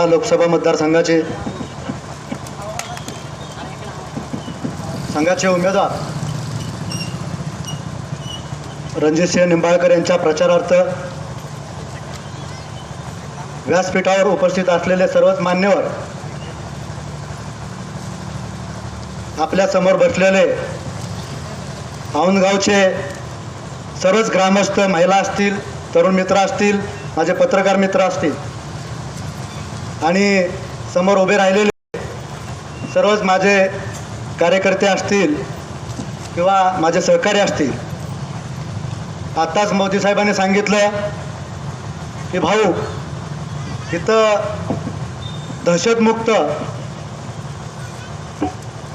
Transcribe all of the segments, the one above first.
माडा लोकसभा मतदारसंघाचे संघाचे उमेदवार रणजितसिंह निंबाळकर यांच्या प्रचारार्थ व्यासपीठावर उपस्थित असलेले सर्वच मान्यवर आपल्यासमोर बसलेले औंधगावचे सर्वच ग्रामस्थ महिला असतील तरुण मित्र असतील माझे पत्रकार मित्र असतील आणि समोर उभे राहिलेले सर्वच माझे कार्यकर्ते असतील किंवा माझे सहकारी असतील. आत्ताच मोदी साहेबांनी सांगितलं की भाऊ इथं दहशतमुक्त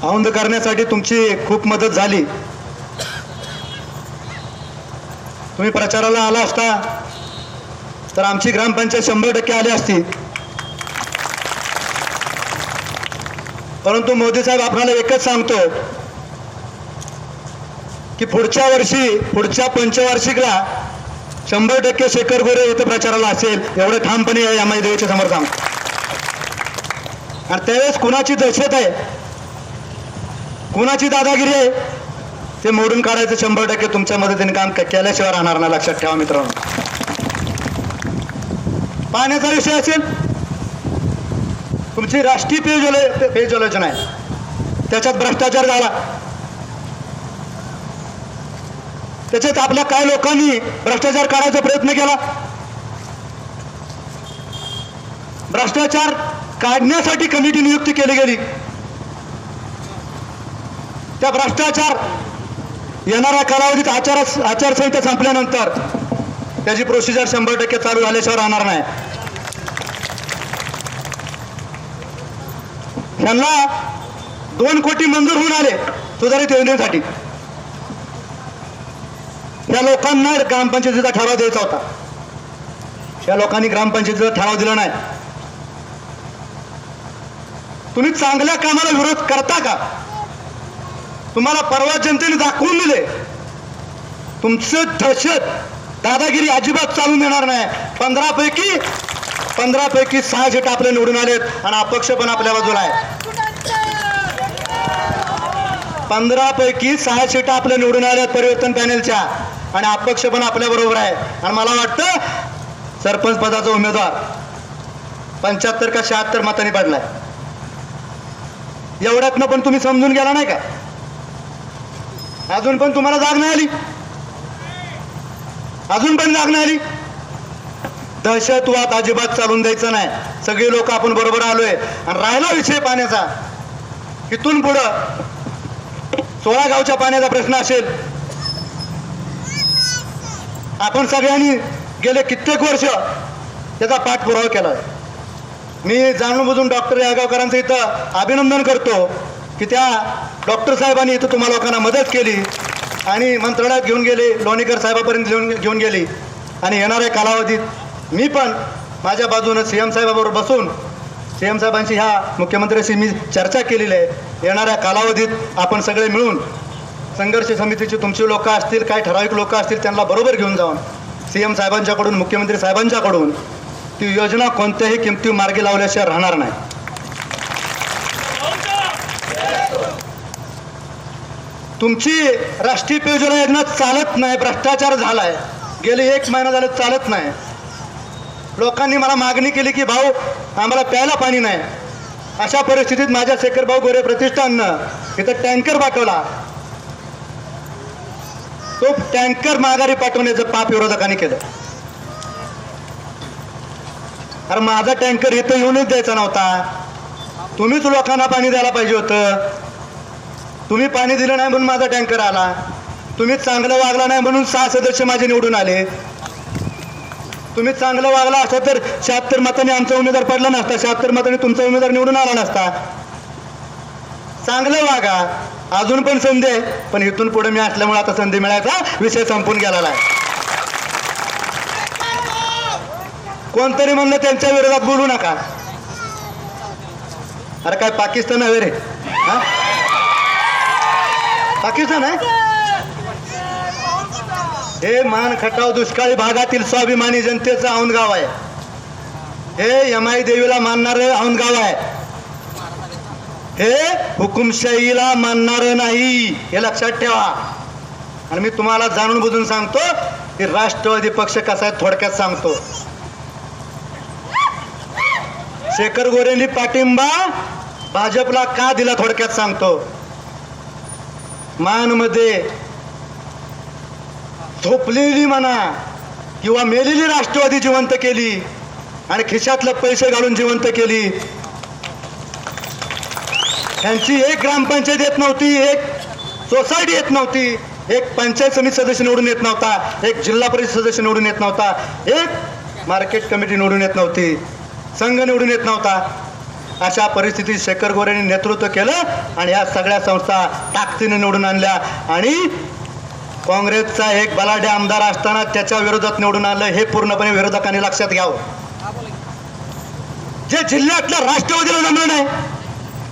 औंध करण्यासाठी तुमची खूप मदत झाली. तुम्ही प्रचाराला आला असता तर आमची ग्रामपंचायत शंभर टक्के आली असती. परंतु मोदी साहेब आपल्याला एकच सांगतो की पुढच्या वर्षी पुढच्या पंचवार्षिकला शंभर टक्के शेखर गोरे इथं प्रचाराला असेल एवढं ठामपणे या यामाई देवीच्या समोर सांगतो. आणि त्यावेळेस कुणाची दहशत आहे कुणाची दादागिरी आहे ते मोडून काढायचं शंभर टक्के तुमच्या मदतीने काम केल्याशिवाय राहणार नाही लक्षात ठेवा मित्रांनो. पाण्याचा विषय असेल तुमची राष्ट्रीय पेयजल पेयजलोचना आहे. त्याच्यात भ्रष्टाचार झाला. त्याच्यात आपल्या काय लोकांनी भ्रष्टाचार काढायचा प्रयत्न केला. भ्रष्टाचार काढण्यासाठी कमिटी नियुक्ती केली गेली. त्या भ्रष्टाचार येणाऱ्या कालावधीत आचार आचारसंहिता संपल्यानंतर त्याची प्रोसिजर शंभर टक्के चालू झाल्याशिवाय राहणार नाही. त्यांना दोन कोटी मंजूर होऊन आले सुधारित योजनेसाठी त्या लोकांना ग्रामपंचायतीचा ठराव द्यायचा होता. त्या लोकांनी ग्रामपंचायतीचा ठराव दिला नाही. तुम्ही चांगल्या कामाला विरोध करता का? तुम्हाला परवा जनतेने दाखवून दिले. तुमचं दहशत दादागिरी अजिबात चालून येणार नाही. पंधरापैकी पंधरापैकी पंधरा पैकी सहा सीट आपले निवडून आलेत आणि अपक्ष पण आपल्या बाजूला आहे. पंधरा पैकी सहा सीट आपल्या निवडून आल्यात परिवर्तन पॅनेलच्या आणि अपक्ष पण आपल्या बरोबर आहे. आणि मला वाटतं सरपंच पदाचा उमेदवार पंच्याहत्तर का शहात्तर मताने पडलाय. एवढ्यातनं पण तुम्ही समजून गेला नाही का? अजून पण तुम्हाला जाग नाही आली? अजून पण जाग नाही आली? दहशतवाद अजिबात चालून द्यायचं नाही. सगळे लोक आपण बरोबर आलोय. आणि राहिला विषय पाण्याचा. इथून पुढं सोळा गावच्या पाण्याचा प्रश्न असेल. आपण सगळ्यांनी गेले कित्येक वर्ष त्याचा पाठपुरावा केला मी जाणून बुजून डॉक्टर यागावकरांचं इथं अभिनंदन करतो की त्या डॉक्टर साहेबांनी इथं तुम्हा लोकांना मदत केली आणि मंत्रालयात घेऊन गेले लोणीकर साहेबापर्यंत घेऊन घेऊन गेली. आणि येणाऱ्या कालावधीत मी पण माझ्या बाजूनं सी एम साहेबाबरोबर बसून सी एम साहेबांशी ह्या मुख्यमंत्र्यांशी मी चर्चा केलेली आहे. येणाऱ्या कालावधीत आपण सगळे मिळून संघर्ष समितीची तुमची लोकं असतील काही ठराविक लोकं असतील त्यांना बरोबर घेऊन जाऊन सी एम साहेबांच्याकडून मुख्यमंत्री साहेबांच्याकडून ती योजना कोणत्याही किमती मार्गी लावल्याशिवाय राहणार नाही. तुमची राष्ट्रीय पेयजल योजना चालत नाही भ्रष्टाचार झालाय. गेले एक महिना झालं चालत नाही. लोकांनी मला मागणी केली की भाऊ आम्हाला प्यायला पाणी नाही. अशा परिस्थितीत माझ्या शेखरभाऊ गोरे प्रतिष्ठाननं इथं टँकर पाठवला. तो टँकर माघारी पाठवण्याचं पाप विरोधकांनी केलं. अरे माझा टँकर इथं येऊनच द्यायचा नव्हता. तुम्हीच लोकांना पाणी द्यायला पाहिजे होतं. तुम्ही पाणी दिलं नाही म्हणून माझा टँकर आला. तुम्ही चांगलं वागला नाही म्हणून सहा सदस्य माझे निवडून आले. तुम्ही चांगलं वागला असता तर शहात्तर मताने आमचा उमेदवार पडला नसता. शहात्तर मताने तुमचा उमेदवार निवडून आला नसता. चांगलं वागा. अजून पण संधी आहे. पण इथून पुढे मी असल्यामुळे आता संधी मिळायचा विषय संपून गेलेला आहे. कोणतरी म्हणलं त्यांच्या विरोधात बोलू नका. अरे काय पाकिस्तान आहे रे हा? पाकिस्तान आहे? हे मान खटाव दुष्काळी भागातील स्वाभिमानी जनतेचं औनगाव आहे. हे यमाई देवीला मानणारं औनगाव आहे. हे हुकुमशाहीला मानणारं नाही हे लक्षात ठेवा. आणि मी तुम्हाला जाणून बुजून सांगतो की राष्ट्रवादी पक्ष कसा आहे थोडक्यात सांगतो. शेखर गोरेंनी पाठिंबा भाजपला का दिला थोडक्यात सांगतो. मानमध्ये झोपलेली म्हणा किंवा मेलेली राष्ट्रवादी जिवंत केली आणि खिशातलं पैसे घालून जिवंत केली. त्यांची एक ग्रामपंचायत येत नव्हती एक सोसायटी येत नव्हती. एक पंचायत समिती सदस्य निवडून येत नव्हता एक जिल्हा परिषद सदस्य निवडून येत नव्हता एक मार्केट कमिटी निवडून येत नव्हती संघ निवडून येत नव्हता. अशा परिस्थितीत शेखर गोऱ्यांनी नेतृत्व केलं आणि या सगळ्या संस्था ताकदीने निवडून आणल्या आणि काँग्रेसचा एक बलाढ्य आमदार असताना त्याच्या विरोधात निवडून आलं हे पूर्णपणे विरोधकांनी लक्षात घ्यावं. जे जिल्ह्यातल्या राष्ट्रवादीला जमलं नाही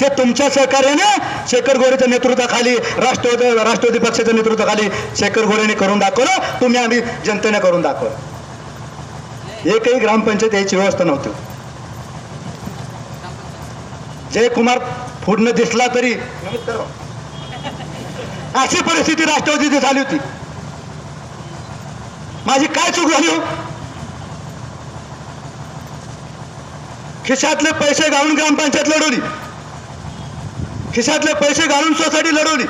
ते तुमच्या सहकार्याने शेखर गोरेच्या नेतृत्वाखाली राष्ट्रवादी राष्ट्रवादी पक्षाच्या नेतृत्वाखाली शेखर गोरेने करून दाखवलं तुम्ही आम्ही जनतेने करून दाखवलं. एकही ग्रामपंचायत याची व्यवस्था नव्हती. जयकुमार फुडणं दिसला तरी अशी परिस्थिती राष्ट्रवादीची झाली होती. माझी काय चूक झाली हो? खिशातले पैसे घालून ग्रामपंचायत लढवली. खिशातले पैसे घालून सोसायटी लढवली.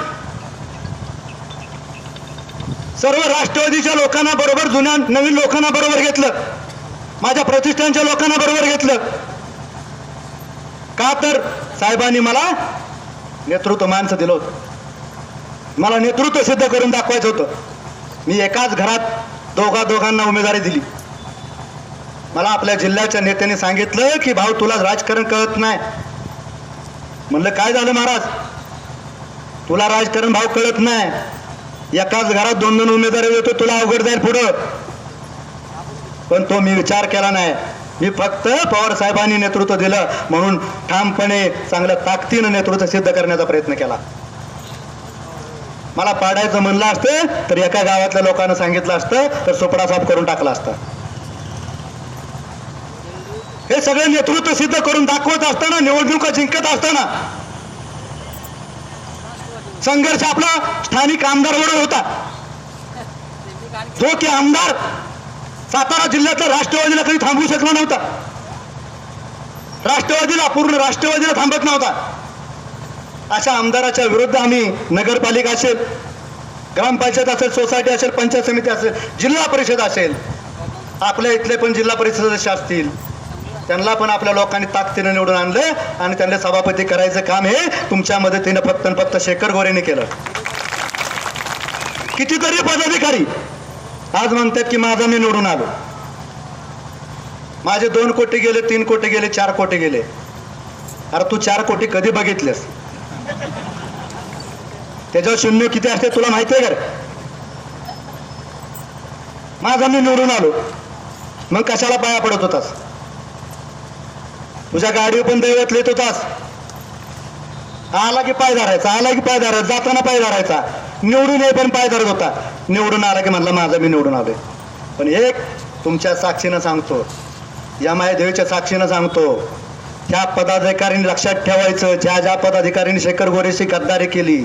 सर्व राष्ट्रवादीच्या लोकांना बरोबर जुन्या नवीन लोकांना बरोबर घेतलं. माझ्या प्रतिष्ठानच्या लोकांना बरोबर घेतलं. का तर साहेबांनी मला नेतृत्व माणसं दिलं होतं. मला नेतृत्व सिद्ध करून दाखवायचं होतं. मी एकाच घरात दोघा दोघांना उमेदवारी दिली. मला आपल्या जिल्ह्याच्या नेत्याने सांगितलं की भाऊ तुला राजकारण कळत नाही. म्हणलं काय झालं महाराज? तुला राजकारण भाऊ कळत नाही. एकाच घरात दोन दोन उमेदवारी देतो तुला अवघड जाईल पुढं. पण तो मी विचार केला नाही. मी फक्त पवार साहेबांनी नेतृत्व दिलं म्हणून ठामपणे चांगल्या ताकदीनं नेतृत्व सिद्ध करण्याचा प्रयत्न केला. मला पाडायचं म्हणलं असतं तर एका गावातल्या लोकांना सांगितलं असतं तर सोपडा साफ करून टाकला असता. हे सगळे नेतृत्व सिद्ध करून दाखवत असताना निवडणुका जिंकत असताना संघर्ष आपला स्थानिक आमदार बरोबर होता. जो की आमदार सातारा जिल्ह्यातल्या राष्ट्रवादीला कधी थांबवू शकला नव्हता. राष्ट्रवादीला पूर्ण राष्ट्रवादीला थांबत नव्हता. अशा आमदाराच्या विरुद्ध आम्ही नगरपालिका असेल ग्रामपंचायत असेल सोसायटी असेल पंचायत समिती असेल जिल्हा परिषद असेल आपल्या इथले पण जिल्हा परिषद सदस्य असतील. त्यांना पण आपल्या लोकांनी ताकदीनं निवडून आणलं आणि त्यांना सभापती करायचं काम हे तुमच्या मदतीनं फक्त फक्त शेखर गोरेने केलं. कितीतरी पदाधिकारी आज म्हणतात की माझा मी निवडून आलो. माझे दोन कोटी गेले तीन कोटी गेले चार कोटी गेले. अरे तू चार कोटी कधी बघितलेस? त्याच्यावर शून्य किती असते तुला माहिती आहे का माझा मी निवडून आलो. मग कशाला पाया पडत होतास? तुझ्या गाडीवर पण दैवत लिहित होतास. आला की पाय धरायचा आला की पाय धरायचा जाताना पाय धरायचा. निवडून ये पण पाय धरत होता. निवडून आला की म्हणला माझा मी निवडून आलोय. पण एक तुमच्या साक्षीनं सांगतो. या माझ्या देवीच्या साक्षीनं सांगतो. त्या पदाधिकाऱ्यांनी लक्षात ठेवायचं ज्या ज्या पदाधिकाऱ्यांनी शेखर गोरेशी गद्दारी केली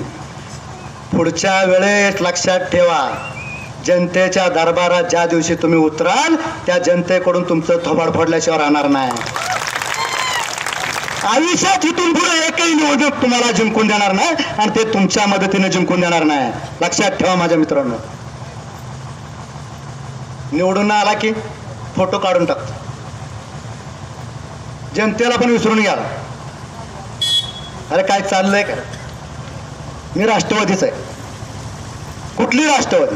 पुढच्या वेळेस लक्षात ठेवा जनतेच्या दरबारात ज्या दिवशी तुम्ही उतराल त्या जनतेकडून तुमचं थोबाड फोडल्याशिवाय राहणार नाही. आयुष्यात इथून पुढे एकही निवडणूक तुम्हाला जिंकून देणार नाही आणि ते तुमच्या मदतीने जिंकून देणार नाही. लक्षात ठेवा माझ्या मित्रांनो. निवडून आला की फोटो काढून टाकतो. जनतेला पण विसरून गेला. अरे काय चाललंय का? मी राष्ट्रवादीच आहे. कुठली राष्ट्रवादी?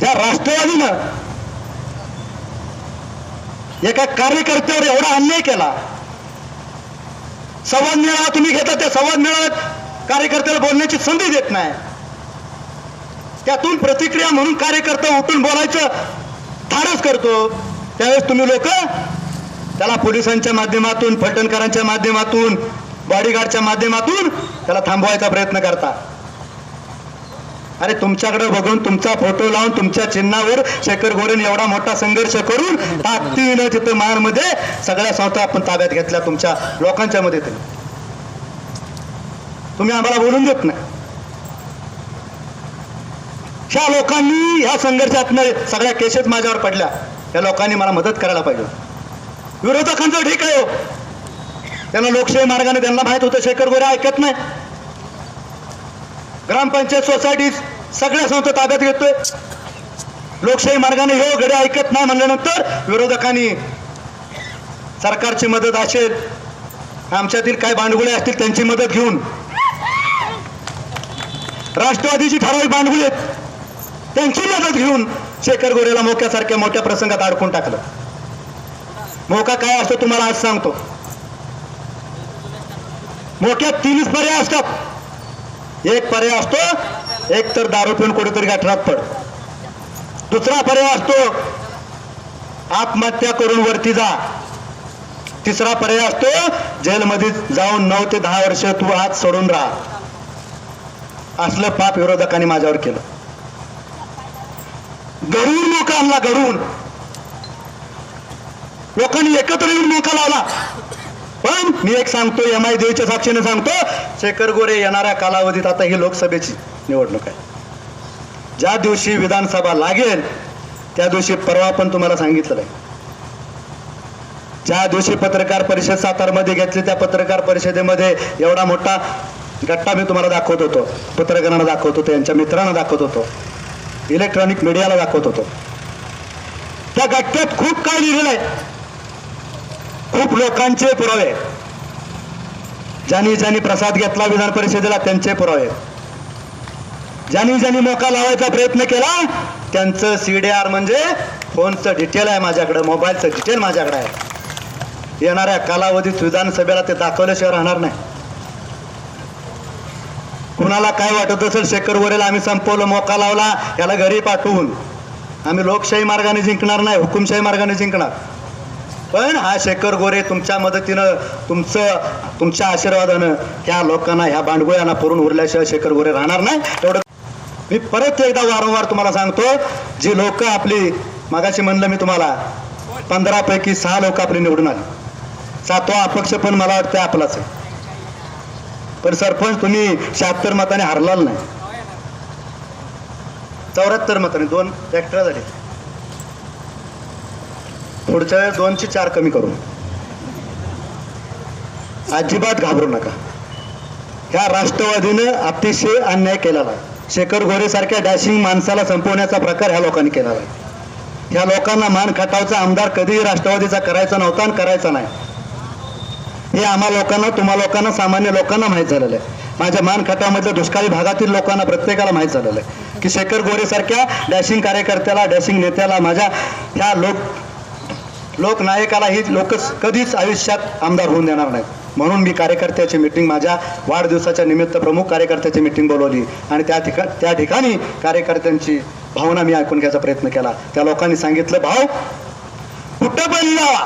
त्या राष्ट्रवादीनं एका कार्यकर्त्यावर एवढा अन्याय केला. संवाद मेळावा तुम्ही घेता त्या संवाद मेळाव्यात कार्यकर्त्याला बोलण्याची संधी देत नाही. त्यातून प्रतिक्रिया म्हणून कार्यकर्ता उठून बोलायचं धाडस करतो. त्यावेळेस तुम्ही लोक त्याला पोलिसांच्या माध्यमातून फलटणकरांच्या माध्यमातून बॉडीगार्डच्या माध्यमातून त्याला थांबवायचा प्रयत्न करता. अरे तुमच्याकडे बघून तुमचा फोटो लावून तुमच्या चिन्हावर शेखर गोरेन एवढा मोठा संघर्ष करून ताकदीनं तिथं मारमध्ये सगळ्या संस्था आपण ताब्यात घेतल्या तुमच्या लोकांच्या मध्ये तुम्ही आम्हाला बोलून देत नाही. ह्या लोकांनी ह्या संघर्षातनं सगळ्या केसेस माझ्यावर पडल्या. या लोकांनी मला मदत करायला पाहिजे. विरोधकांचं ठीक आहे हो. त्यांना लोकशाही मार्गाने त्यांना माहीत होतं शेखर गोरे ऐकत नाही. ग्रामपंचायत सोसायटी सगळ्या संस्था ताब्यात घेतोय. लोकशाही मार्गाने हे गडे ऐकत नाही म्हणल्यानंतर विरोधकांनी सरकारची मदत असेल आमच्यातील काही भांडगुळे असतील त्यांची मदत घेऊन. राष्ट्रवादीची ठराविक भांडगुळे त्यांची मदत घेऊन शेखर गोरेला मोक्यासारख्या मोठ्या प्रसंगात अडकून टाकलं. मोका काय असतो तुम्हाला आज सांगतो. मोक्यात तीनच पर्याय असतात. एक पर्याय असतो एक तर दारू पिऊन कुठेतरी गाठरात पड. दुसरा पर्याय असतो आत्महत्या करून वरती जा. तिसरा पर्याय असतो जेलमध्ये जाऊन नऊ ते दहा वर्ष तू हात सोडून राहा. असलं पाप विरोधकांनी माझ्यावर केलं. घडून लोक आणला घडून लोकांनी एकत्र येऊन मोका लावला. पण मी एक सांगतो एम आय देवीच्या साक्षीने सांगतो शेखर गोरे येणाऱ्या कालावधीत आता ही लोकसभेची निवडणूक आहे. ज्या दिवशी विधानसभा लागेल त्या दिवशी परवा पण तुम्हाला सांगितलं आहे. ज्या दिवशी पत्रकार परिषद सातारमध्ये घेतली त्या पत्रकार परिषदेमध्ये एवढा मोठा गट्टा मी तुम्हाला दाखवत होतो. पत्रकारांना दाखवत होतो यांच्या मित्रांना दाखवत होतो. इलेक्ट्रॉनिक मीडियाला दाखवत होतो. त्या गट्ट्यात खूप काय लिहिलेलं आहे. खूप लोकांचे पुरावे. ज्यांनी ज्यांनी प्रसाद घेतला विधान परिषदेला त्यांचे पुरावे. ज्यांनी ज्यांनी मोका लावायचा प्रयत्न केला त्यांचं सीडीआर म्हणजे फोनचं डिटेल आहे माझ्याकडे मोबाईलचं डिटेल माझ्याकडे आहे. येणाऱ्या कालावधीत विधानसभेला ते दाखवल्याशिवाय राहणार नाही. कुणाला काय वाटत असेल शेखर वरेला आम्ही संपवलं मोका लावला याला घरी पाठवून. आम्ही लोकशाही मार्गाने जिंकणार नाही हुकुमशाही मार्गाने जिंकणार. पण हा शेखर गोरे तुमच्या मदतीनं तुमचं तुमच्या आशीर्वादानं ह्या लोकांना ह्या भांडगुळ्यांना पुरून उरल्याशिवाय शेखर गोरे राहणार नाही. एवढं मी परत एकदा वारंवार तुम्हाला सांगतो जी लोक आपली मागाशी म्हणलं मी तुम्हाला पंधरापैकी सहा लोक आपली निवडून आली. सातवा अपक्ष पण मला वाटतं आपलाच आहे. पण सरपंच तुम्ही शहात्तर मताने हरलाल नाही. चौऱ्याहत्तर मताने दोन ट्रॅक्टर झाले पुढच्या वेळेस दोनशे चार कमी करू अजिबात घाबरू नका. ह्या राष्ट्रवादीनं अतिशय अन्याय केलेला आहे. शेखर गोरेसारख्या डॅशिंग माणसाला संपवण्याचा प्रकार ह्या लोकांनी केलेला आहे. ह्या लोकांना मान खटावचा आमदार कधीही राष्ट्रवादीचा करायचा नव्हता आणि करायचा नाही. हे आम्हा लोकांना तुम्हा लोकांना सामान्य लोकांना माहीत झालेलं आहे. माझ्या मान खटावमधल्या दुष्काळी भागातील लोकांना प्रत्येकाला माहीत झालेलं आहे. की शेखर गोरेसारख्या डॅशिंग कार्यकर्त्याला डॅशिंग नेत्याला माझ्या ह्या लोक लोकनायकाला ही लोक कधीच आयुष्यात आमदार होऊन देणार नाहीत. म्हणून मी कार्यकर्त्याची मिटिंग माझ्या वाढदिवसाच्या निमित्त प्रमुख कार्यकर्त्याची मिटिंग बोलवली. आणि त्या ठिका त्या ठिकाणी कार्यकर्त्यांची भावना मी ऐकून घ्यायचा प्रयत्न केला. त्या लोकांनी सांगितलं भाव कुठं पण जावा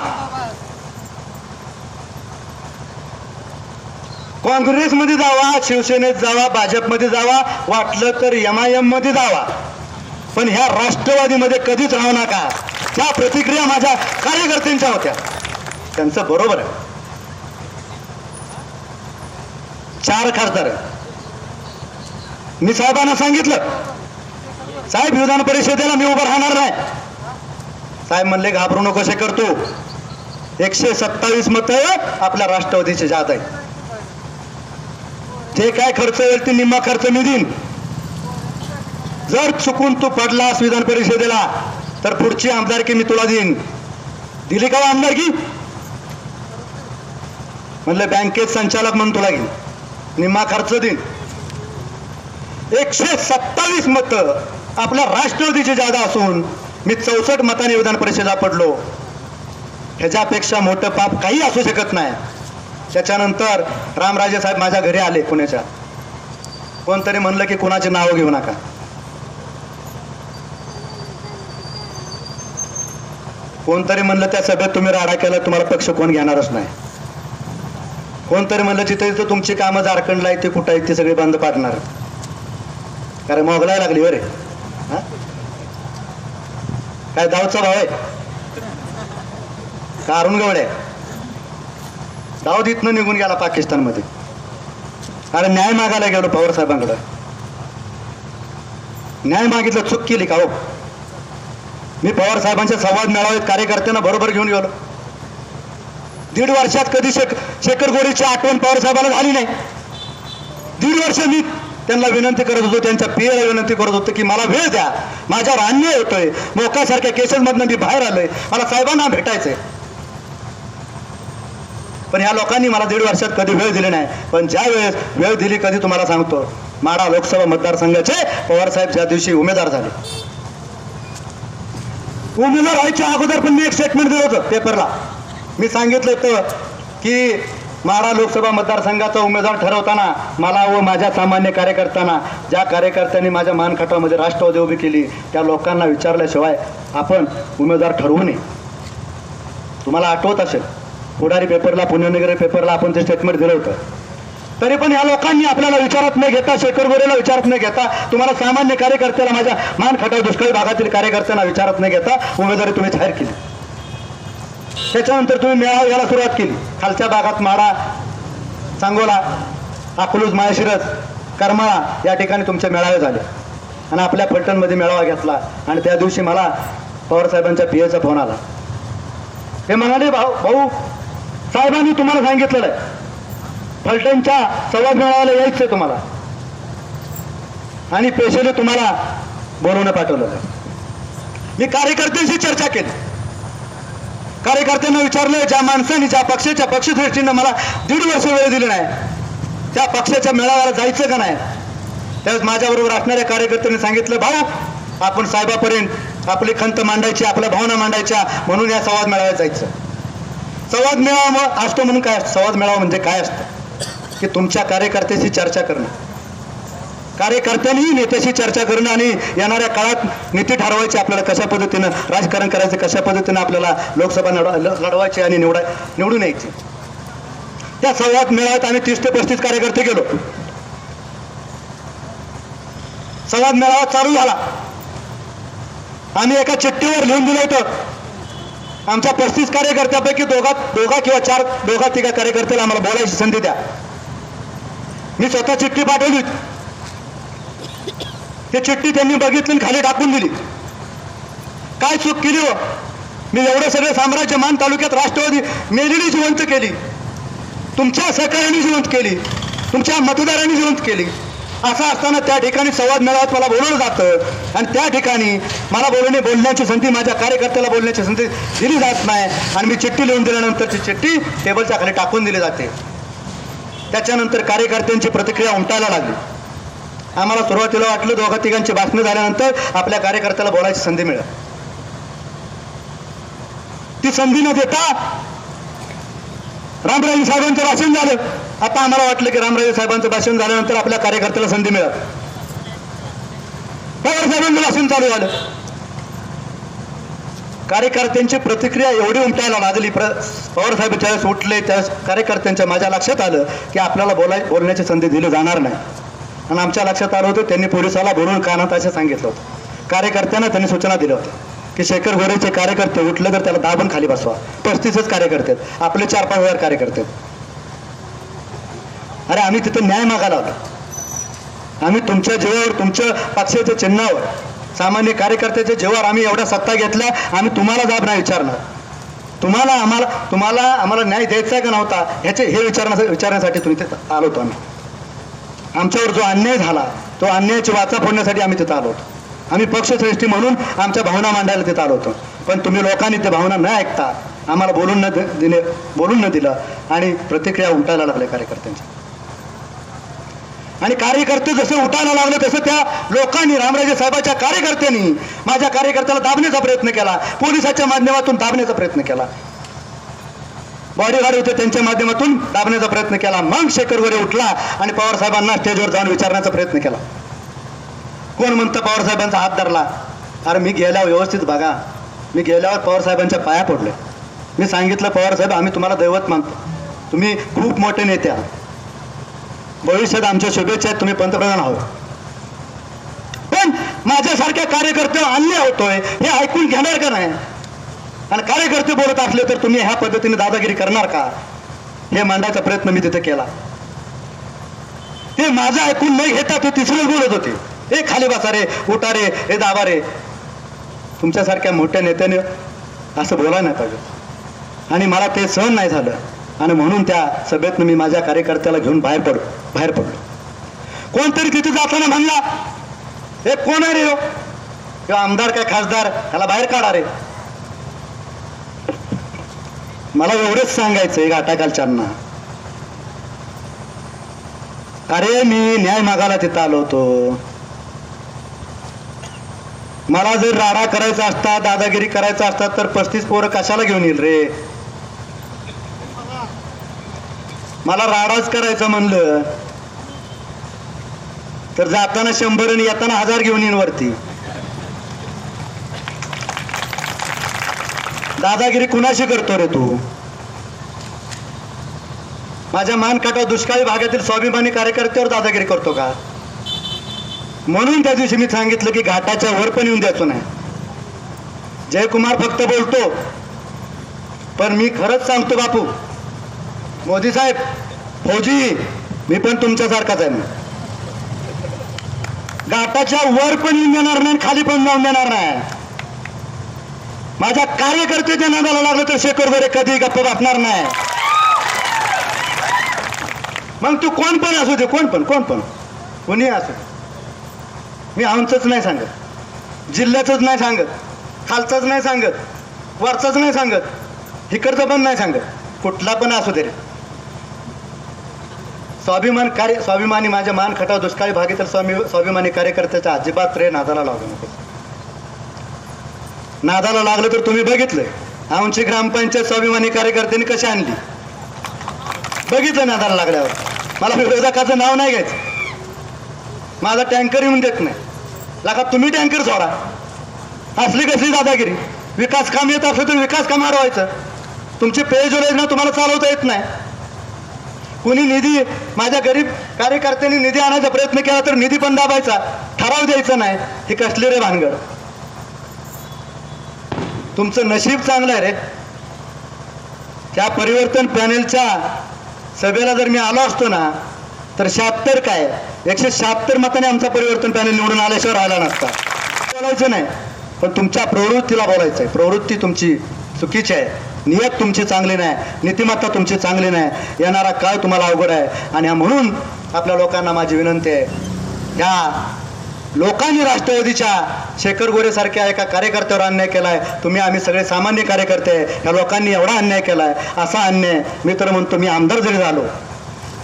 काँग्रेसमध्ये जावा शिवसेनेत जावा भाजपमध्ये जावा वाटलं तर एम आय एममध्ये जावा. पण ह्या राष्ट्रवादीमध्ये कधीच राहू नका. त्या प्रतिक्रिया माझ्या कार्यकर्त्यांच्या होत्या. त्यांचं बरोबर आहे. चार खासदार आहे. मी साहेबांना सांगितलं साहेब विधान परिषदेला मी उभं राहणार नाही. साहेब म्हणले घाबरू नको कसे करतो एकशे सत्तावीस मत आपल्या राष्ट्रवादीचे जात आहे जे काय खर्च येईल ते निम्मा खर्च मी देईन. जर चुकून तू पडलास विधान परिषदेला तर पुढची आमदारकी मी तुला देईन दिली का हो आमदारकी म्हणलं बँकेत संचालक म्हणून तुला घेईन निम्मा खर्च देईन. एकशे सत्तावीस मत आपल्या राष्ट्रवादीची जादा असून मी चौसष्ट मताने विधान परिषदेला पडलो. ह्याच्यापेक्षा मोठं पाप काही असू शकत नाही. त्याच्यानंतर रामराजे साहेब माझ्या घरी आले पुण्याच्या. कोणतरी म्हणलं की कोणाचे नाव घेऊ नका. कोणतरी म्हणलं त्या सभेत तुम्ही राडा केला तुम्हाला पक्ष कोण घेणारच नाही. कोणतरी म्हणलं जिथे जिथे तुमची कामं झारखंडला आहेत ते कुठं आहेत ते सगळे बंद पाडणार. कारण मोगलाय लागली हो बरे काय दावचा भाव आहे? का अरुण गवड आहे? दाऊद इथनं निघून गेला पाकिस्तानमध्ये. अरे न्याय मागायला गेलो पवार साहेबांकडं. न्याय मागितलं चूक केली का हो? मी पवार साहेबांच्या संवाद मेळाव्यात कार्यकर्त्यांना बरोबर घेऊन गेलो. दीड वर्षात कधी शेक शेखर गोरीची आठवण पवार साहेबांना झाली नाही. दीड वर्ष मी त्यांना विनंती करत होतो त्यांच्या पियाला विनंती करत होतो की मला वेळ द्या माझ्यावर अन्याय होतोय मोकासारख्या केसेसमधनं मी बाहेर आलोय मला साहेबांना भेटायचंय. पण ह्या लोकांनी मला दीड वर्षात कधी वेळ दिली नाही पण ज्या वेळेस वेळ दिली कधी तुम्हाला सांगतो माडा लोकसभा मतदारसंघाचे पवारसाहेब ज्या दिवशी उमेदवार झाले. उमेदवार व्हायच्या अगोदर पण मी एक स्टेटमेंट दिलं होतं पेपरला मी सांगितलं होतं की माडा लोकसभा मतदारसंघाचा उमेदवार ठरवताना मला व माझ्या सामान्य कार्यकर्त्यांना ज्या कार्यकर्त्यांनी माझ्या मानखटामध्ये राष्ट्रवादी उभी केली त्या लोकांना विचारल्याशिवाय आपण उमेदवार ठरवू नये. तुम्हाला आठवत असेल पुढारी पेपरला पुण्यनगरी पेपरला आपण ते स्टेटमेंट दिलं होतं तरी पण या लोकांनी आपल्याला विचारात न घेता शेखर गोरेला विचारात न घेता तुम्हाला सामान्य कार्यकर्त्याला माझ्या मान खटाव दुष्काळी भागातील कार्यकर्त्यांना विचारात न घेता उमेदवारी तुम्ही जाहीर केली. त्याच्यानंतर तुम्ही मेळावा याला सुरुवात केली. खालच्या भागात माडा सांगोला अकलूज माळशिरस करमाळा या ठिकाणी तुमचे मेळावे झाले. आणि आपल्या फलटणमध्ये मेळावा घेतला. आणि त्या दिवशी मला पवारसाहेबांच्या पीएचा फोन आला. हे म्हणाले भाऊ भाऊ साहेबांनी तुम्हाला सांगितलेलं आहे. फलटणच्या संवाद मेळाव्याला यायचं तुम्हाला. आणि पेशेने तुम्हाला बोलवणं पाठवलं. मी कार्यकर्त्यांशी चर्चा केली. कार्यकर्त्यांना विचारलं ज्या माणसाने ज्या पक्षाच्या पक्षदृष्टीनं मला दीड वर्ष वेळ दिली नाही त्या पक्षाच्या मेळाव्याला जायचं का नाही? त्यावेळेस माझ्याबरोबर असणाऱ्या कार्यकर्त्यांनी सांगितलं भाऊ आपण साहेबापर्यंत आपली खंत मांडायची आपल्या भावना मांडायच्या म्हणून या संवाद मेळाव्यात जायचं. संवाद मेळावा असतो म्हणून काय असतं? संवाद मेळावा म्हणजे काय असतं? की तुमच्या कार्यकर्त्याशी चर्चा करणं. कार्यकर्त्यांनी नेत्याशी चर्चा करणं आणि येणाऱ्या काळात नीती ठरवायची आपल्याला कशा पद्धतीनं राजकारण करायचं कशा पद्धतीनं आपल्याला लोकसभा लढवा लढवायची आणि निवडाय निवडून यायची. त्या संवाद मेळाव्यात आम्ही तीस ते पस्तीस कार्यकर्ते गेलो. संवाद मेळावा चालू झाला. आम्ही एका चिठ्ठीवर लिहून दिलं होतं. आमच्या पस्तीस कार्यकर्त्यापैकी दोघा दोघा किंवा चार दोघा तिघा कार्यकर्त्याला आम्हाला बोलायची संधी द्या. मी स्वतः चिठ्ठी पाठवली. होती. ती चिठ्ठी त्यांनी बघितली आणि खाली टाकून दिली. काय चूक केली हो? मी एवढं सगळं साम्राज्य मान तालुक्यात राष्ट्रवादी मेलेली जिवंत केली. तुमच्या सहकार्याने जिवंत केली. तुमच्या मतदारांनी जिवंत केली. असं असताना त्या ठिकाणी संवाद मेळाव्यात मला बोलवलं जातं. आणि त्या ठिकाणी मला बोलणे बोलण्याची संधी माझ्या कार्यकर्त्याला बोलण्याची संधी दिली जात नाही. आणि मी चिठ्ठी लिहून दिल्यानंतर ती चिठ्ठी टेबलच्या खाली टाकून दिली जाते. त्याच्यानंतर कार्यकर्त्यांची प्रतिक्रिया उमटायला लागली. आम्हाला सुरुवातीला वाटलं दोघा तिघांची बातमी झाल्यानंतर आपल्या कार्यकर्त्याला बोलायची संधी मिळेल. ती संधी न देता रामराजे साहेबांचं भाषण झालं. आता आम्हाला वाटलं की रामराजे साहेबांचं भाषण झाल्यानंतर आपल्या कार्यकर्त्याला संधी मिळेल. पवार साहेबांचं भाषण चालू झालं. कार्यकर्त्यांची प्रतिक्रिया एवढी उमटायला लागली. प्र पवारसाहेब ज्यावेळेस उठले त्यावेळेस कार्यकर्त्यांच्या माझ्या लक्षात आलं की आपल्याला बोलाय बोलण्याची संधी दिली जाणार नाही. आणि आमच्या लक्षात आलं होतं त्यांनी पोलिसाला बोलून कानात असे सांगितलं होतं. कार्यकर्त्यांना त्यांनी सूचना दिल्या होत्या की शेखर गोरेचे कार्यकर्ते उठले तर त्याला दाबून खाली बसवा. पस्तीसच कार्यकर्ते आहेत. आपले चार पाच हजार कार्यकर्ते अरे आम्ही तिथं न्याय मागायला होता आम्ही तुमच्या जीवावर तुमच्या पक्षाच्या चिन्हावर सामान्य कार्यकर्त्याच्या जेव्हा आम्ही एवढ्या सत्ता घेतल्या आम्ही तुम्हाला जाब नाही विचारणार. तुम्हाला आम्हाला तुम्हाला आम्हाला न्याय द्यायचा का नव्हता ह्याचे हे विचारण्यासाठी विचारण्यासाठी तुम्ही तिथं आलो होतो आम्ही. आमच्यावर जो अन्याय झाला तो अन्यायाची वाचा फोडण्यासाठी आम्ही तिथं आलो होतो. आम्ही पक्षश्रेष्ठी म्हणून आमच्या भावना मांडायला तिथं आलो होतो. पण तुम्ही लोकांनी त्या भावना न ऐकता आम्हाला बोलून न दिले बोलून न दिलं आणि प्रतिक्रिया उमटायला लागल्या कार्यकर्त्यांच्या. आणि कार्यकर्ते जसे उठायला लागले तसं त्या लोकांनी रामराजे साहेबाच्या कार्यकर्त्यांनी माझ्या कार्यकर्त्याला दाबण्याचा प्रयत्न केला. पोलिसाच्या माध्यमातून दाबण्याचा प्रयत्न केला. बॉडीगार्ड होते त्यांच्या माध्यमातून दाबण्याचा प्रयत्न केला. मग शेखर वगैरे उठला आणि पवार साहेबांना स्टेजवर जाऊन विचारण्याचा प्रयत्न केला. कोण म्हणतं पवार साहेबांचा हात धरला? अरे मी गेल्यावर व्यवस्थित बघा. मी गेल्यावर पवार साहेबांच्या पाया पडले. मी सांगितलं पवार साहेब आम्ही तुम्हाला दैवत मानतो. तुम्ही खूप मोठे नेते आहात. भविष्यात आमच्या शुभेच्छा आहेत तुम्ही पंतप्रधान आहोत. पण माझ्यासारख्या कार्यकर्ते अन्याय होतोय हे ऐकून घेणार का नाही? आणि कार्यकर्ते बोलत असले तर तुम्ही ह्या पद्धतीने दादागिरी करणार का? हे मांडायचा प्रयत्न मी तिथे केला. ते माझं ऐकून नाही घेता ते तिसरं बोलत होते. हे खाली बसा रे उठा रे हे दाबा रे. तुमच्यासारख्या मोठ्या नेत्याने असं बोलायला नाही पाहिजे. आणि मला ते सहन नाही झालं. आणि म्हणून त्या सभेतनं मी माझ्या कार्यकर्त्याला घेऊन बाहेर पडलो बाहेर पडलो कोणतरी तिथे जाताना म्हणला हे कोण आहे रे हो आमदार काय खासदार? त्याला बाहेर काढा रे. मला एवढंच सांगायचंय घाटाखालच्यांना अरे मी न्याय मागायला तिथं आलो होतो. मला जर राडा करायचा असता दादागिरी करायचा असता तर पस्तीस पोरं कशाला घेऊन येईल रे? मला राडाच करायचं म्हणलं. तर जाताना शंभर आणि येताना हजार घेऊन येईन वरती. दादागिरी कुणाशी करतो रे तू? माझ्या मानकाटा दुष्काळी भागातील स्वाभिमानी कार्यकर्त्यावर दादागिरी करतो का? म्हणून त्या दिवशी मी सांगितलं की घाटाच्या वर पण येऊन द्यायचो नाही. जयकुमार फक्त बोलतो पण मी खरंच सांगतो बापू मोदी साहेब फौजी मी पण तुमच्यासारखाच आहे घाटाच्या वर पण येऊन देणार नाही आणि खाली पण जाऊन देणार नाही. माझ्या कार्यकर्त्याच्या नादाला लागलं तर शेखर वरे कधी गप्प बसणार नाही. मग तू कोण पण असू दे कोण पण कोण पण. कोणी असू मी आमचंच नाही सांगत. जिल्ह्याचंच नाही सांगत. खालचंच नाही सांगत. वरचंच नाही सांगत. इकडचं पण नाही सांगत. कुठला पण असू दे. रे स्वाभिमान कार्य स्वाभिमानी माझ्या मान खटाव दुष्काळी भागीतील स्वामी स्वाभिमानी कार्यकर्त्याच्या अजिबात रे नादाला लागू नको. नादाला लागलं तर तुम्ही बघितलंय. आमची ग्रामपंचायत स्वाभिमानी कार्यकर्त्यांनी कशी आणली? बघितलं नादाला लागल्यावर. मला विरोधकाचं नाव नाही घ्यायचं. माझा टँकर येऊन देत नाही. लागा तुम्ही टँकर सोडा. असली कसली दादागिरी. विकास काम येत असलं तर विकास काम अडवायचं तुमची पेयजल योजना तुम्हाला चालवता येत नाही. कुणी निधी माझ्या गरीब कार्यकर्त्यांनी निधी आणायचा प्रयत्न केला तर निधी पण दाबायचा ठराव द्यायचा नाही हे कसले रे भानगड? तुमचं नशीब चांगलं आहे रे. त्या परिवर्तन पॅनेलच्या सभेला जर मी आलो असतो ना तर शहात्तर काय? एकशे शहात्तर मताने आमचा परिवर्तन पॅनेल निवडून आल्याशिवाय राहिला नसता. बोलायचं नाही पण तुमच्या प्रवृत्तीला बोलायचं आहे प्रवृत्ती तुमची चुकीची आहे. नियत तुमची चांगली नाही नीतिमत्ता तुमची चांगली नाही येणारा काळ तुम्हाला अवघड आहे. आणि म्हणून आपल्या लोकांना माझी विनंती आहे. या लोकांनी राष्ट्रवादीच्या शेखर गोरेसारख्या एका कार्यकर्त्यावर अन्याय केलाय. तुम्ही आम्ही सगळे सामान्य कार्यकर्ते आहे. या लोकांनी एवढा अन्याय केलाय. असा अन्याय मी तर म्हणतो मी आमदार जरी झालो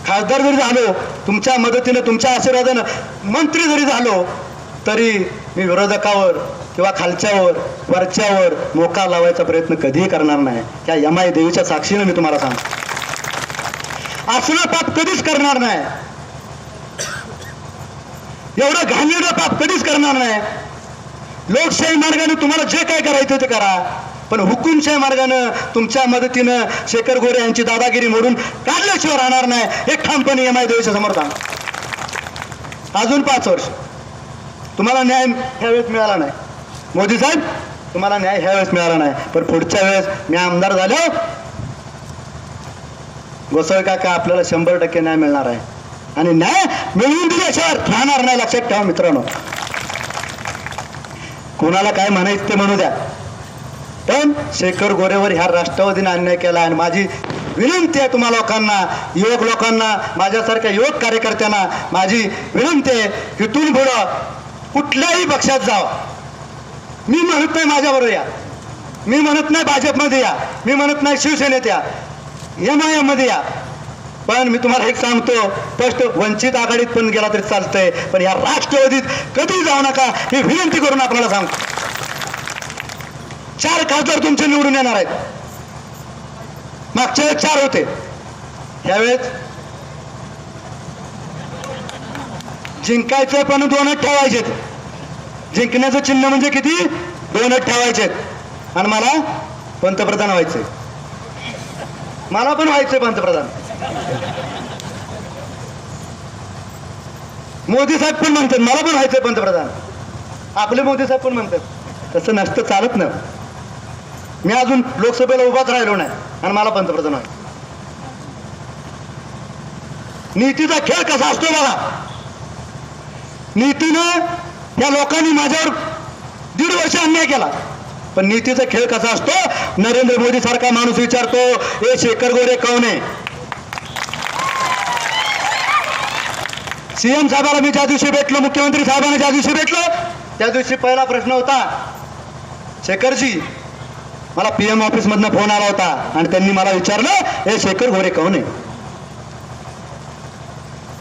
खासदार जरी झालो तुमच्या मदतीनं तुमच्या आशीर्वादानं मंत्री जरी झालो तरी मी विरोधकावर किंवा खालच्यावर वरच्यावर मोका लावायचा प्रयत्न कधीही करणार नाही. त्या यमाई देवीच्या साक्षीनं मी तुम्हाला सांगतो. असलं पाप कधीच करणार नाही. एवढं घाणेरडं पाप कधीच करणार नाही. लोकशाही मार्गाने तुम्हाला जे काय करायचं ते करा. पण हुकुमशाही मार्गानं तुमच्या मदतीनं शेखर गोरे यांची दादागिरी मोडून काढल्याशिवाय राहणार नाही. हे ठामपणे एम आय देवीच्या समोर सांग. अजून पाच वर्ष. तुम्हाला न्याय त्यावेळेस मिळाला नाही. मोदी साहेब तुम्हाला न्याय ह्या वेळेस मिळाला नाही पण पुढच्या वेळेस मी आमदार झालो. गोसळ काका आपल्याला शंभर टक्के न्याय मिळणार आहे. आणि न्याय मिळवून दिल्याशिवाय राहणार नाही लक्षात ठेवा मित्रांनो. कोणाला काय म्हणायचं ते म्हणू द्या. पण शेखर गोरेवर ह्या राष्ट्रवादीने अन्याय केला आणि माझी विनंती आहे तुम्हा लोकांना युवक लोकांना माझ्यासारख्या युवक कार्यकर्त्यांना माझी विनंती आहे इथून पुढं कुठल्याही पक्षात जावा. मी म्हणत नाही माझ्याबरोबर या. मी म्हणत नाही भाजपमध्ये या. मी म्हणत नाही शिवसेनेत या. एम आयमध्ये या. पण मी तुम्हाला एक सांगतो फस्ट वंचित आघाडीत पण गेला तरी चालतंय पण या राष्ट्रवादीत कधी जाऊ नका ही विनंती करून आपल्याला सांगतो. चार खासदार तुमचे निवडून येणार आहेत. मागच्या वेळेस चार होते. यावेळेस जिंकायचं पण दोनच ठेवायचे जिंकण्याचं चिन्ह म्हणजे किती? दोनच ठेवायचे. आणि मला पंतप्रधान व्हायचंय मला पण व्हायचंय पंतप्रधान. मोदी साहेब पण म्हणतात मला पण व्हायचंय पंतप्रधान. आपले मोदी साहेब पण म्हणतात. तसं नसतं चालत ना मी अजून लोकसभेला उभाच राहिलो नाही आणि मला पंतप्रधान व्हायचं. नीतीचा खेळ कसा असतो बघा. नीतीनं या लोकांनी माझ्यावर दीड वर्ष अन्याय केला. पण नीतीचा खेळ कसा असतो? नरेंद्र मोदी सारखा माणूस विचारतो हे शेखर गोरे कौन आहे? सीएम साहेबाला मी ज्या दिवशी भेटलो मुख्यमंत्री साहेबांना ज्या दिवशी भेटलो त्या दिवशी पहिला प्रश्न होता शेखरजी मला पी एम ऑफिसमधनं फोन आला होता आणि त्यांनी मला विचारलं हे शेखर गोरे कौन आहे?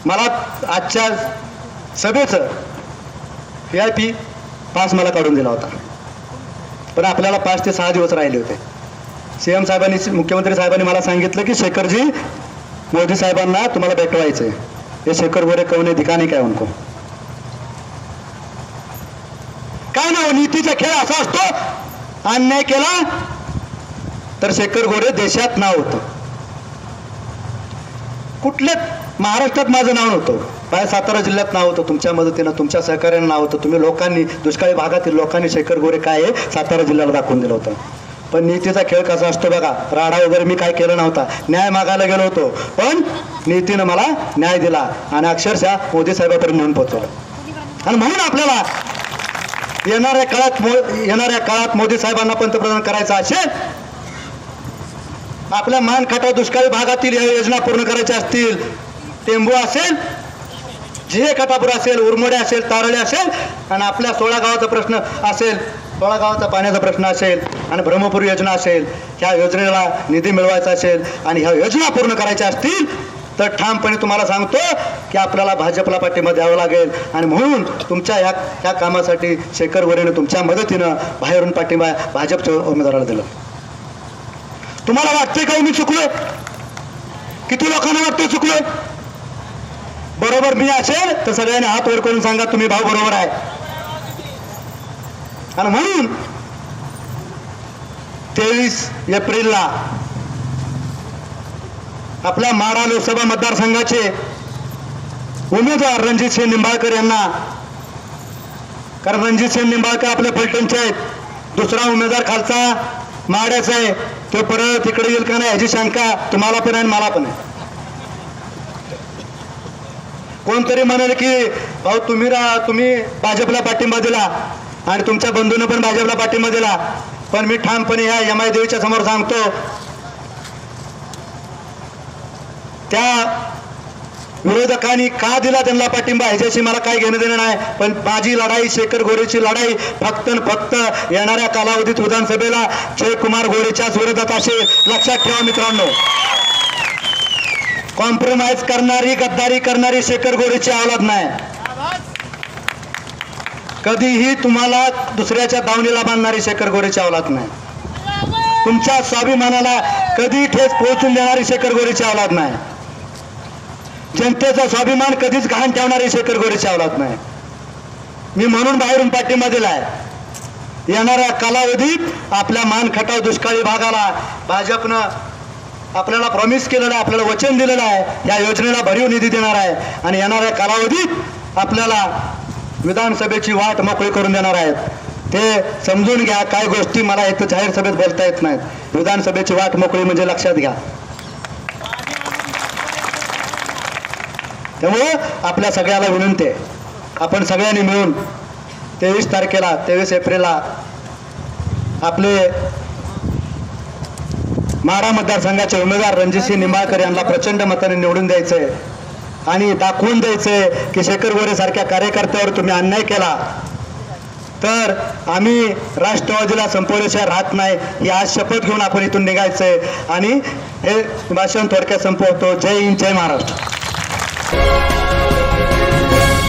मला आजच्या सभेचं व्ही आय पी पास मला काढून दिला होता. पण आपल्याला पाच ते सहा दिवस राहिले होते. सी एम साहेबांनी मुख्यमंत्री साहेबांनी मला सांगितलं की शेखरजी मोदी साहेबांना तुम्हाला भेटवायचं आहे हे शेखर गोरे कवने दिखाने काय उनको? काय ना हो, नीतीचा खेळ असा असतो. अन्याय केला तर शेखर गोरे देशात नाव होतं. कुठल्या महाराष्ट्रात माझं नाव नव्हतं. माझ्या सातारा जिल्ह्यात नाव होतं? तुमच्या मदतीनं तुमच्या सहकार्यानं नाव होतं. तुम्ही लोकांनी दुष्काळी भागातील लोकांनी शेखर गोरे काय आहे सातारा जिल्ह्याला दाखवून दिलं होतं. पण नीतीचा खेळ कसा असतो बघा राडा वगैरे मी काय केलं नव्हता. न्याय मागायला गेलो होतो. पण नीतीनं मला न्याय दिला. आणि अक्षरशः मोदी साहेबापर्यंत म्हणून पोहोचवलं आणि म्हणून आपल्याला येणाऱ्या काळात मो- येणाऱ्या काळात मोदी साहेबांना पंतप्रधान करायचं असेल आपल्या मानखटा दुष्काळी भागातील या योजना पूर्ण करायच्या असतील टेंबू असेल जे कटापूर असेल उरमोडे असेल तारळे असेल आणि आपल्या सोळा गावाचा प्रश्न असेल सोळा गावाचा पाण्याचा प्रश्न असेल आणि ब्रह्मपूर योजना असेल ह्या योजनेला निधी मिळवायचा असेल आणि ह्या योजना पूर्ण करायच्या असतील तर ठामपणे तुम्हाला सांगतो की आपल्याला भाजपला पाठिंबा द्यावा लागेल. आणि म्हणून तुमच्या ह्या ह्या कामासाठी शेखर वरेने तुमच्या मदतीनं बाहेरून पाठिंबा भाजपच्या उमेदवाराला दिलं. तुम्हाला वाटते का हो मी चुकलोय? किती लोकांना वाटते चुकलोय? बरोबर मी असेल तर सगळ्यांनी हात वर करून सांगा तुम्ही भाऊ बरोबर आहे. आणि म्हणून तेवीस एप्रिलला आपल्या माडा लोकसभा मतदारसंघाचे उमेदवार रणजितसिंह निंबाळकर यांना कारण रणजितसिंह निंबाळकर आपल्या फलटणचे आहेत. दुसरा उमेदवार खालचा माड्याचा आहे. तो परत इकडे येईल का नाही ह्याची शंका तुम्हाला पण आहे आणि मला पण आहे. कोणतरी म्हणाले की भाऊ तुम्ही रा तुम्ही भाजपला पाठिंबा दिला आणि तुमच्या बंधूनं पण भाजपला पाठिंबा दिला पण मी ठामपणे या एम आय देवीच्या समोर सांगतो त्या विरोधकांनी का दिला त्यांना पाठिंबा? ह्याच्याशी मला काय घेणं देणं नाही. पण माझी लढाई शेखर गोरेची लढाई फक्त फक्त येणाऱ्या कालावधीत विधानसभेला जयकुमार गोरेच्याच विरोधात असेल लक्षात ठेवा मित्रांनो. कॉम्प्रोमाइज करणारी गद्दारी करणारी शेखर गोरेची आवलाद नाही. कधीही तुम्हाला दुसऱ्याच्या दावणीला बांधणारी शेखर गोरेची आवलाद नाही. तुमच्या स्वाभिमानाला कधी ठेच पोहोचून देणारी शेखर गोरेची आवलाद नाही. जनतेचा स्वाभिमान कधीच घाण ठेवणारी शेखर गोरेची आवलाद नाही. मी म्हणून बाहेरून पाठिंबा दिलाय येणाऱ्या कालावधीत आपल्या मान खटाव दुष्काळी भागाला भाजपनं आपल्याला प्रॉमिस केलेलं आहे आपल्याला वचन दिलेलं आहे या योजनेला भरीव निधी देणार आहे. आणि येणाऱ्या कालावधीत आपल्याला विधानसभेची वाट मोकळी करून देणार आहेत. ते समजून घ्या काय गोष्टी मला इथं जाहीर सभेत बोलता येत नाहीत. विधानसभेची वाट मोकळी म्हणजे लक्षात घ्या. त्यामुळं आपल्या सगळ्याला विनंती आहे. आपण सगळ्यांनी मिळून तेवीस तारखेला तेवीस एप्रिलला आपले मारा मतदारसंघाचे उमेदवार रणजितसिंह निंबाळकर यांना प्रचंड मताने निवडून द्यायचंय आणि दाखवून द्यायचंय की शेखर गोरे सारख्या कार्यकर्त्यावर तुम्ही अन्याय केला. तर आम्ही राष्ट्रवादीला संपवल्याशिवाय राहत नाही. ही आज शपथ घेऊन आपण इथून निघायचंय आणि हे भाषण थोडक्यात संपवतो. जय हिंद जय महाराष्ट्र.